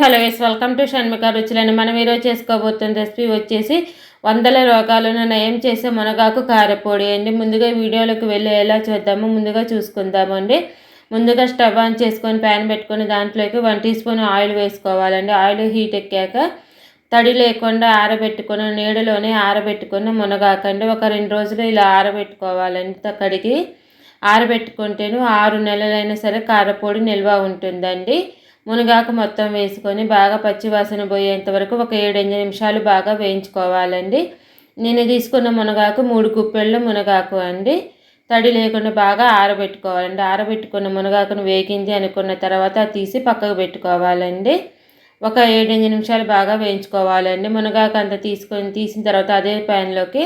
Hello yes welcome to Shanmika రుచులని మనం ఈరోజు చేసుకోబోతున్న recipe వచ్చేసి వందల రోగాలను నయం చేసే మునగాకు కారపొడి అండి. ముందుగా వీడియోలోకి వెళ్ళి ఎలా చూద్దాము ముందుగా చూసుకుందామండి ముందుగా స్టవ్ ఆన్ చేసుకొని ప్యాన్ పెట్టుకొని దాంట్లోకి వన్ టీ స్పూన్ ఆయిల్ వేసుకోవాలండి. ఆయిల్ హీట్ ఎక్కాక తడి లేకుండా ఆరబెట్టుకున్న నీడలోనే ఆరబెట్టుకున్న మునగాకండి ఒక రెండు రోజులు ఇలా ఆరబెట్టుకోవాలండి. కడిగి ఆరబెట్టుకుంటేను ఆరు నెలలైనా సరే కారపొడి నిల్వ ఉంటుందండి. మునగాకు మొత్తం వేసుకొని బాగా పచ్చివాసన పోయేంత వరకు ఒక ఏడెనిమిది నిమిషాలు బాగా వేయించుకోవాలండి. నేను తీసుకున్న మునగాకు మూడు కుప్పెళ్ళు మునగాకు అండి. తడి లేకుండా బాగా ఆరబెట్టుకోవాలండి. ఆరబెట్టుకున్న మునగాకును వేగింది అనుకున్న తర్వాత తీసి పక్కకు పెట్టుకోవాలండి. ఒక ఏడెనిమిది నిమిషాలు బాగా వేయించుకోవాలండి. మునగాకు అంత తీసుకొని తీసిన తర్వాత అదే ప్యాన్లోకి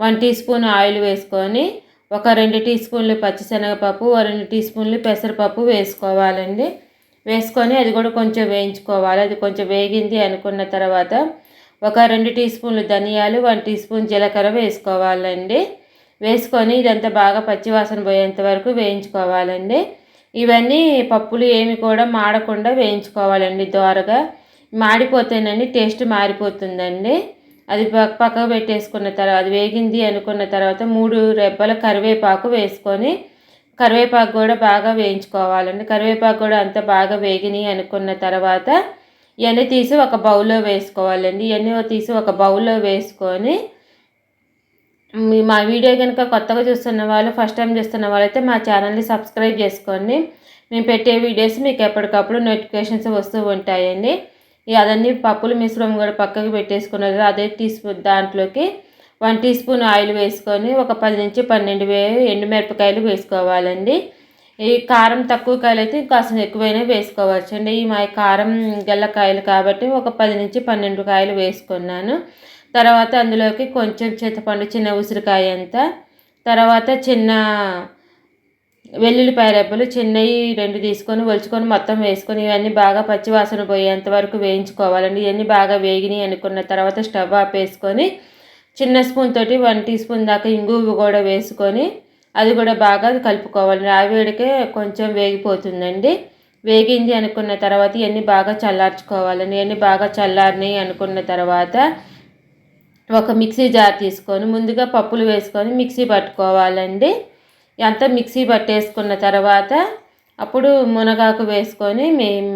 వన్ టీ స్పూన్ ఆయిల్ వేసుకొని ఒక రెండు టీ స్పూన్లు పచ్చిశనగపప్పు రెండు టీ స్పూన్లు పెసరపప్పు వేసుకోవాలండి. వేసుకొని అది కూడా కొంచెం వేయించుకోవాలి. అది కొంచెం వేగింది అనుకున్న తర్వాత ఒక రెండు టీ స్పూన్లు ధనియాలు వన్ టీ స్పూన్ జీలకర్ర వేసుకోవాలండి. వేసుకొని ఇదంతా బాగా పచ్చివాసన పోయేంత వరకు వేయించుకోవాలండి. ఇవన్నీ పప్పులు ఏమి కూడా మాడకుండా వేయించుకోవాలండి దోరగా. మాడిపోతేనండి టేస్ట్ మారిపోతుందండి. అది పక్కకు పెట్టేసుకున్న తర్వాత అది వేగింది అనుకున్న తర్వాత మూడు రెబ్బల కరివేపాకు వేసుకొని కరివేపాకు కూడా బాగా వేయించుకోవాలండి. కరివేపాకు కూడా అంత బాగా వేగినాయి అనుకున్న తర్వాత ఇవన్నీ తీసి ఒక బౌల్లో వేసుకోవాలండి. ఇవన్నీ తీసి ఒక బౌల్లో వేసుకొని మా వీడియో కనుక కొత్తగా చూస్తున్న వాళ్ళు ఫస్ట్ టైం చూస్తున్న వాళ్ళైతే మా ఛానల్ని సబ్స్క్రైబ్ చేసుకోండి. మేము పెట్టే వీడియోస్ మీకు ఎప్పటికప్పుడు నోటిఫికేషన్స్ వస్తూ ఉంటాయండి. అదన్నీ పప్పులు మిశ్రమం కూడా పక్కకు పెట్టేసుకున్నారు. అదే తీసుకు దాంట్లోకి వన్ టీ స్పూన్ ఆయిల్ వేసుకొని ఒక పది నుంచి పన్నెండు వే ఎండుమిరపకాయలు వేసుకోవాలండి. ఈ కారం తక్కువ కాయలు అయితే కాస్త ఎక్కువైనా వేసుకోవచ్చు అండి. ఈ మా కారం గల్లకాయలు కాబట్టి ఒక పది నుంచి పన్నెండు కాయలు వేసుకున్నాను. తర్వాత అందులోకి కొంచెం చింతపండు చిన్న ఉసిరికాయ అంతా. తర్వాత చిన్న వెల్లుల్లిపాయ రెబ్బలు చిన్నవి రెండు తీసుకొని ఒలుచుకొని మొత్తం వేసుకొని ఇవన్నీ బాగా పచ్చివాసన పోయేంత వరకు వేయించుకోవాలండి. ఇవన్నీ బాగా వేగినాయి అనుకున్న తర్వాత స్టవ్ ఆపేసుకొని చిన్న స్పూన్ తోటి వన్ టీ స్పూన్ దాకా ఇంగువ కూడా వేసుకొని అది కూడా బాగా కలుపుకోవాలి. ఆవిడికే కొంచెం వేగిపోతుందండి. వేగింది అనుకున్న తర్వాత ఇవన్నీ బాగా చల్లార్చుకోవాలండి. ఇవన్నీ బాగా చల్లారినాయి అనుకున్న తర్వాత ఒక మిక్సీ జార్ తీసుకొని ముందుగా పప్పులు వేసుకొని మిక్సీ పట్టుకోవాలండి. అంతా మిక్సీ పట్టేసుకున్న తర్వాత అప్పుడు మునగాకు వేసుకొని మేము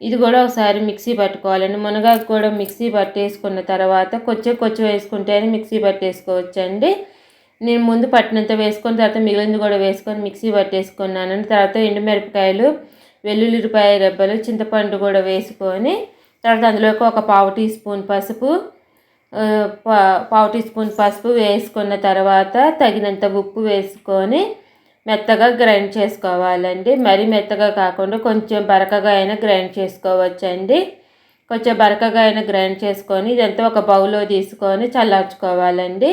ఇది కూడా ఒకసారి మిక్సీ పట్టుకోవాలండి. మునగాకు కూడా మిక్సీ పట్టేసుకున్న తర్వాత కొంచెం కొంచెం వేసుకుంటేనే మిక్సీ పట్టేసుకోవచ్చండి. నేను ముందు పట్టినంత వేసుకున్న తర్వాత మిగిలింది కూడా వేసుకొని మిక్సీ పట్టేసుకున్నానండి. తర్వాత ఎండుమిరపకాయలు వెల్లుల్లిపాయ రెబ్బలు చింతపండు కూడా వేసుకొని తర్వాత అందులోకి ఒక పావు టీ స్పూన్ పసుపు పావు టీ స్పూన్ పసుపు వేసుకున్న తర్వాత తగినంత ఉప్పు వేసుకొని మెత్తగా గ్రైండ్ చేసుకోవాలండి. మరీ మెత్తగా కాకుండా కొంచెం బరకగా అయినా గ్రైండ్ చేసుకోవచ్చండి. కొంచెం బరకగా అయినా గ్రైండ్ చేసుకొని ఇదంతా ఒక బౌల్లో తీసుకొని చల్లార్చుకోవాలండి.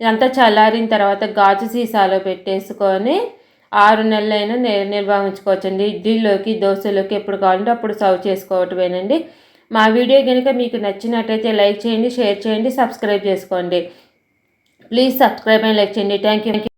ఇదంతా చల్లారిన తర్వాత గాజు సీసాలో పెట్టేసుకొని ఆరు నెలలైనా నిల్వ ఉంచుకోవచ్చండి ఇడ్లీలోకి దోశలోకి ఎప్పుడు కావాలంటే అప్పుడు సర్వ్ చేసుకోవటమేనండి. మా వీడియో కనుక మీకు నచ్చినట్టయితే లైక్ చేయండి షేర్ చేయండి సబ్స్క్రైబ్ చేసుకోండి. ప్లీజ్ సబ్స్క్రైబ్ అండ్ లైక్ చేయండి. Thank you